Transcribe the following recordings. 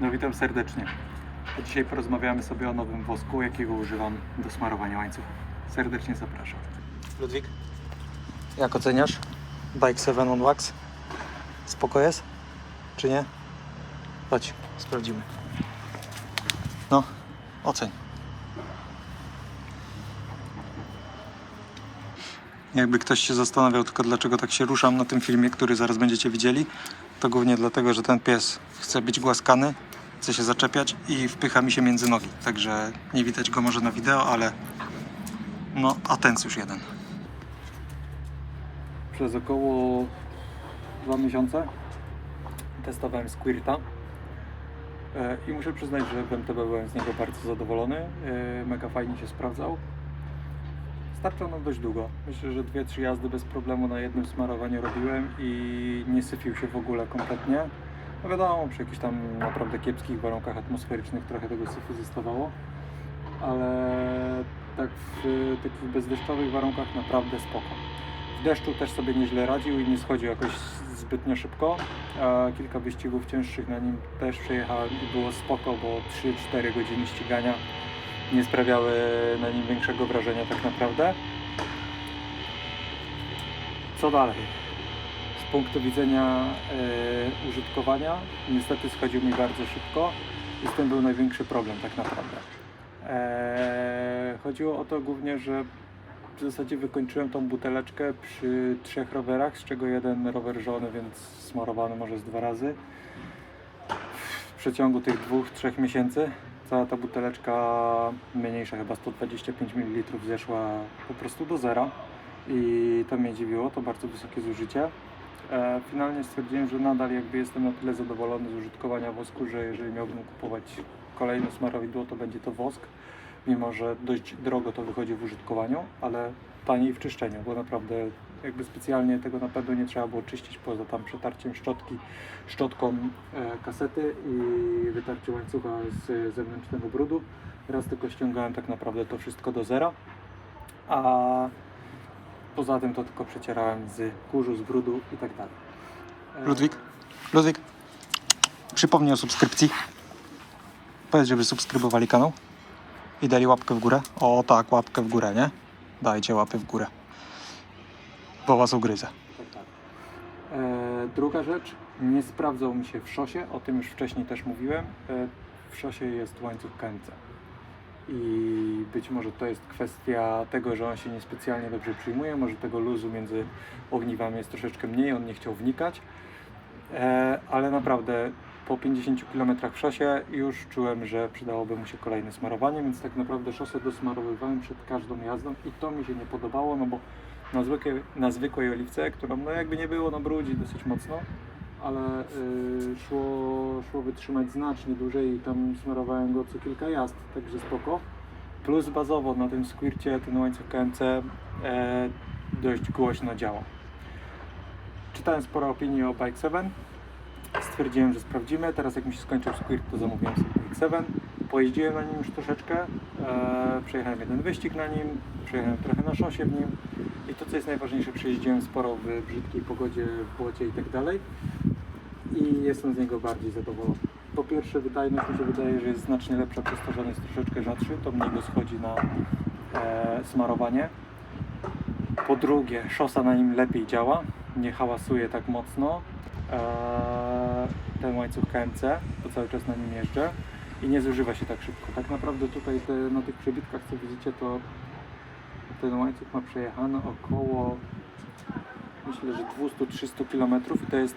No witam serdecznie. Dzisiaj porozmawiamy sobie o nowym wosku, jakiego używam do smarowania łańcuchów. Serdecznie zapraszam. Ludwik, jak oceniasz Bike 7 on Wax? Spoko jest? Czy nie? Chodź, sprawdzimy. No, oceń. Jakby ktoś się zastanawiał tylko dlaczego tak się ruszam na tym filmie, który zaraz będziecie widzieli, to głównie dlatego, że ten pies chce być głaskany, chce się zaczepiać i wpycha mi się między nogi. Także nie widać go może na wideo, ale no atencjusz jeden. Przez około dwa miesiące testowałem Squirta E, i muszę przyznać, że w MTB byłem z niego bardzo zadowolony. E, Mega fajnie się sprawdzał. Starczał nam dość długo. Myślę, że dwie, trzy jazdy bez problemu na jednym smarowaniu robiłem i nie syfił się w ogóle kompletnie. No wiadomo, przy jakichś tam naprawdę kiepskich warunkach atmosferycznych trochę tego syfu zostawało, ale tak w takich bezdeszczowych warunkach naprawdę spoko. W deszczu też sobie nieźle radził i nie schodził jakoś zbytnio szybko. A kilka wyścigów cięższych na nim też przejechałem i było spoko, bo 3-4 godziny ścigania nie sprawiały na nim większego wrażenia tak naprawdę. Co dalej? Punktu widzenia e, użytkowania niestety schodził mi bardzo szybko i z tym był największy problem tak naprawdę. E, chodziło o to głównie, że w zasadzie wykończyłem tą buteleczkę przy trzech rowerach, z czego jeden rower żony, więc smarowany może z dwa razy. W przeciągu tych dwóch, trzech miesięcy cała ta buteleczka mniejsza, chyba 125 ml zeszła po prostu do zera i to mnie dziwiło, to bardzo wysokie zużycie. E, finalnie stwierdziłem, że nadal jakby jestem na tyle zadowolony z użytkowania wosku, że jeżeli miałbym kupować kolejne smarowidło, to będzie to wosk, mimo że dość drogo to wychodzi w użytkowaniu, ale taniej w czyszczeniu, bo naprawdę jakby specjalnie tego napędu nie trzeba było czyścić poza tam przetarciem szczotki, szczotką e, kasety i wytarciem łańcucha z zewnętrznego brudu. Raz tylko ściągałem tak naprawdę to wszystko do zera, a poza tym to tylko przecierałem z kurzu, z brudu i tak dalej. E, Ludwik, Ludwik, przypomnij o subskrypcji. Powiedz, żeby subskrybowali kanał i dali łapkę w górę. O tak, łapkę w górę, nie? Dajcie łapy w górę. Bo was ugryzę. Tak, tak. E, druga rzecz, nie sprawdzał mi się w szosie, o tym już wcześniej też mówiłem. E, w szosie jest łańcuch KMC. I być może to jest kwestia tego, że on się niespecjalnie dobrze przyjmuje, może tego luzu między ogniwami jest troszeczkę mniej, on nie chciał wnikać. E, ale naprawdę po 50 km w szosie już czułem, że przydałoby mu się kolejne smarowanie, więc tak naprawdę szosę dosmarowywałem przed każdą jazdą i to mi się nie podobało, no bo na zwykłej, na zwykłej oliwce, którą no jakby nie było, no brudzi dosyć mocno, ale y, szło, szło wytrzymać znacznie dłużej i tam smarowałem go co kilka jazd, także spoko. Plus bazowo na tym squircie ten łańcuch KMC e, dość głośno działa. Czytałem sporo opinii o Bike 7, stwierdziłem, że sprawdzimy. Teraz jak mi się skończył Squirt, to zamówiłem sobie Bike 7. Pojeździłem na nim już troszeczkę. E, przejechałem jeden wyścig na nim, przejechałem trochę na szosie w nim. I to, co jest najważniejsze, przejeździłem sporo w brzydkiej pogodzie, w błocie i tak dalej. I jestem z niego bardziej zadowolony. Po pierwsze, wydajność mi się wydaje, że jest znacznie lepsza przez jest troszeczkę rzadszy. To mniej go schodzi na e, smarowanie. Po drugie, szosa na nim lepiej działa, nie hałasuje tak mocno. Eee, ten łańcuch KMC, bo cały czas na nim jeżdżę i nie zużywa się tak szybko. Tak naprawdę tutaj te, na tych przebitkach, co widzicie, to ten łańcuch ma przejechane około myślę, że 200-300 km i to jest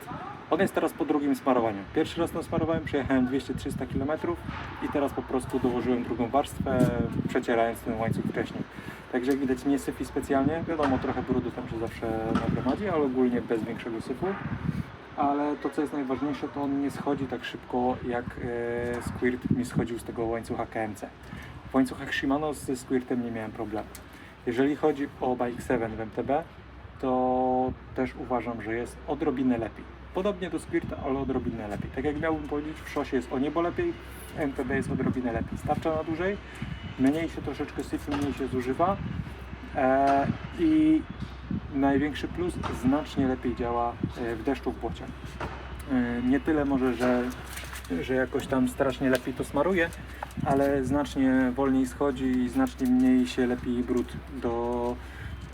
on jest teraz po drugim smarowaniu. Pierwszy raz nasmarowałem, przejechałem 200-300 km i teraz po prostu dołożyłem drugą warstwę, przecierając ten łańcuch wcześniej. Także jak widać nie syfi specjalnie, wiadomo trochę brudu tam się zawsze nagromadzi, ale ogólnie bez większego syfu. Ale to co jest najważniejsze, to on nie schodzi tak szybko jak e, Squirt mi schodził z tego łańcucha KMC. W łańcuchach Shimano ze Squirtem nie miałem problemu. Jeżeli chodzi o Bike 7 w MTB, to też uważam, że jest odrobinę lepiej. Podobnie do Squirta, ale odrobinę lepiej. Tak jak miałbym powiedzieć, w szosie jest o niebo lepiej, w jest odrobinę lepiej. Starcza na dłużej, mniej się troszeczkę syfu, mniej się zużywa e, i największy plus, znacznie lepiej działa e, w deszczu w błocie. E, nie tyle może, że że jakoś tam strasznie lepiej to smaruje, ale znacznie wolniej schodzi i znacznie mniej się lepi brud do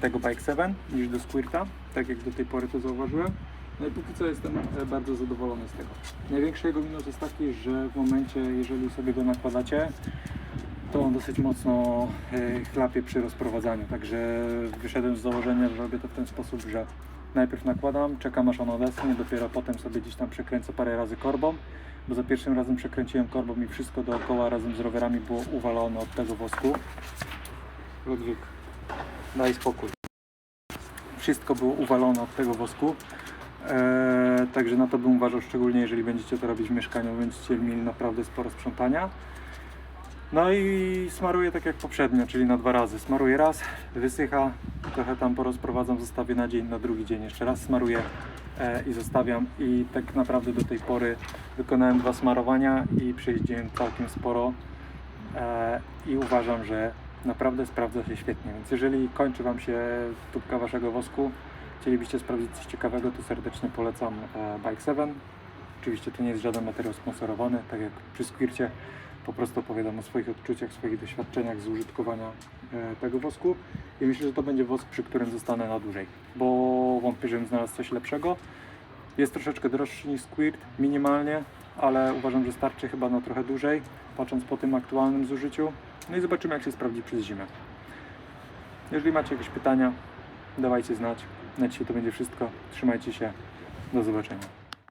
tego Bike 7 niż do Squirta, tak jak do tej pory to zauważyłem. No i póki co jestem e, bardzo zadowolony z tego. Największy jego minus jest taki, że w momencie, jeżeli sobie go nakładacie, to on dosyć mocno e, chlapie przy rozprowadzaniu. Także wyszedłem z założenia, że robię to w ten sposób, że najpierw nakładam, czekam aż on odetchnie, dopiero potem sobie gdzieś tam przekręcę parę razy korbą, bo za pierwszym razem przekręciłem korbą i wszystko dookoła razem z rowerami było uwalone od tego wosku. Ludwik, daj spokój. Wszystko było uwalone od tego wosku. Eee, także na to bym uważał, szczególnie jeżeli będziecie to robić w mieszkaniu, będziecie mieli naprawdę sporo sprzątania. No i smaruję tak jak poprzednio, czyli na dwa razy. Smaruję raz, wysycha, trochę tam porozprowadzam, zostawię na dzień, na drugi dzień jeszcze raz smaruję e, i zostawiam. I tak naprawdę do tej pory wykonałem dwa smarowania i przejeździłem całkiem sporo e, i uważam, że naprawdę sprawdza się świetnie. Więc jeżeli kończy Wam się tubka Waszego wosku, chcielibyście sprawdzić coś ciekawego, to serdecznie polecam e, Bike 7. Oczywiście to nie jest żaden materiał sponsorowany, tak jak przy Squircie po prostu opowiadam o swoich odczuciach, swoich doświadczeniach z użytkowania e, tego wosku i myślę, że to będzie wosk, przy którym zostanę na dłużej, bo wątpię, żebym znalazł coś lepszego. Jest troszeczkę droższy niż Squirt, minimalnie, ale uważam, że starczy chyba na trochę dłużej, patrząc po tym aktualnym zużyciu. No i zobaczymy, jak się sprawdzi przez zimę. Jeżeli macie jakieś pytania, dawajcie znać. Na dzisiaj to będzie wszystko. Trzymajcie się. Do zobaczenia.